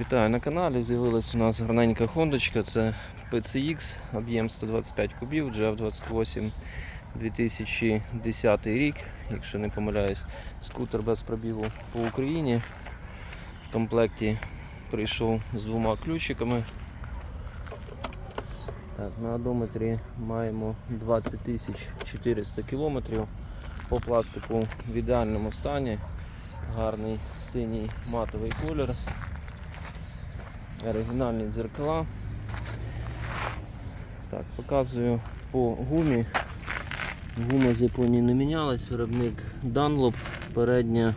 Вітаю на каналі. З'явилась у нас гарненька хондочка. Це PCX, об'єм 125 кубів, GF28 2010 рік, якщо не помиляюсь, скутер без пробігу по Україні. В комплекті прийшов з двома ключиками. Так, на одометрі маємо 20 400 кілометрів. По пластику в ідеальному стані. Гарний синій матовий колір. Оригінальні дзеркала. Так, показую по гумі. Гума з Японії не мінялась, виробник Dunlop, передня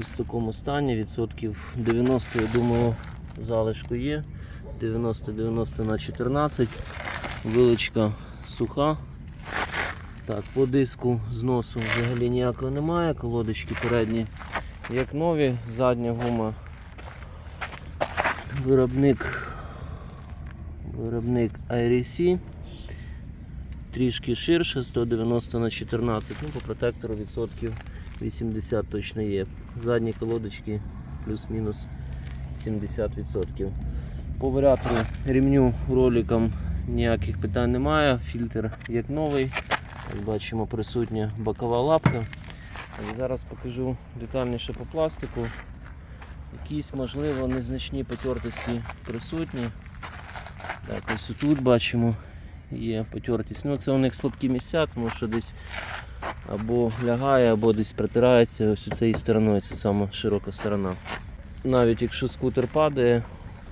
ось в такому стані, відсотків 90, я думаю, залишку є. 90-90 на 14. Вилочка суха. Так, по диску зносу взагалі ніякого немає, колодочки передні як нові, задня гума. Виробник виробник IRC. Трішки ширше, 190 на 14, ну по протектору відсотків 80 точно є. Задні колодочки плюс-мінус 70%. По варіатору ремню роликам ніяких питань немає. Фільтр як новий. Як бачимо, присутня бокова лапка. Зараз покажу детальніше по пластику. Якісь, можливо, незначні потертості присутні. Так, ось тут бачимо, є потертість. Ну, це у них слабкі місця, тому що десь або лягає, або десь притирається ось цією стороною, це сама широка сторона. Навіть якщо скутер падає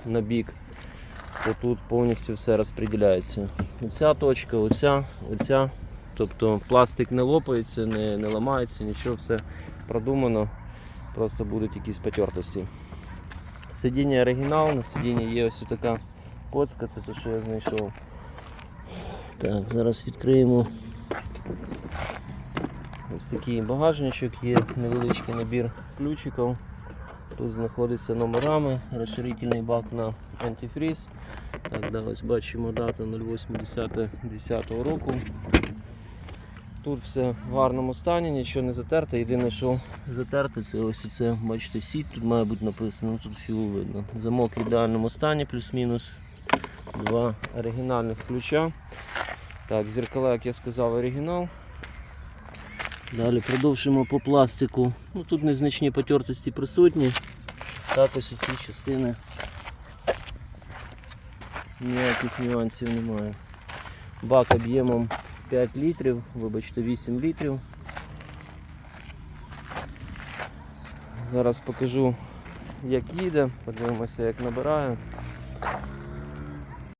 на бік, то тут повністю все розподіляється. Оця точка, оця, оця. Тобто пластик не лопається, не, не ламається, нічого, все продумано, просто будуть якісь потертості. Сидіння оригінал, на сидінні є ось така коцка, це те, що я знайшов. Так, зараз відкриємо. Ось такий багажничок, є невеличкий набір ключиків. Тут знаходиться номерами, розширительний бак на антифріз. Так, да, ось бачимо дата 08.10.10 року. Тут все в гарному стані, нічого не затерте. Єдине, що затерте, це ось це, бачите, сіть тут має бути написано, тут фігу видно. Замок в ідеальному стані, плюс-мінус. Два оригінальних ключа. Так, зеркала, як я сказав, оригінал. Далі продовжуємо по пластику. Ну, Тут незначні потертості присутні. Так ось у цій частини ніяких нюансів немає. Бак об'ємом 5 літрів, вибачте, 8 літрів. Зараз покажу, як їде, подивимося, як набирає.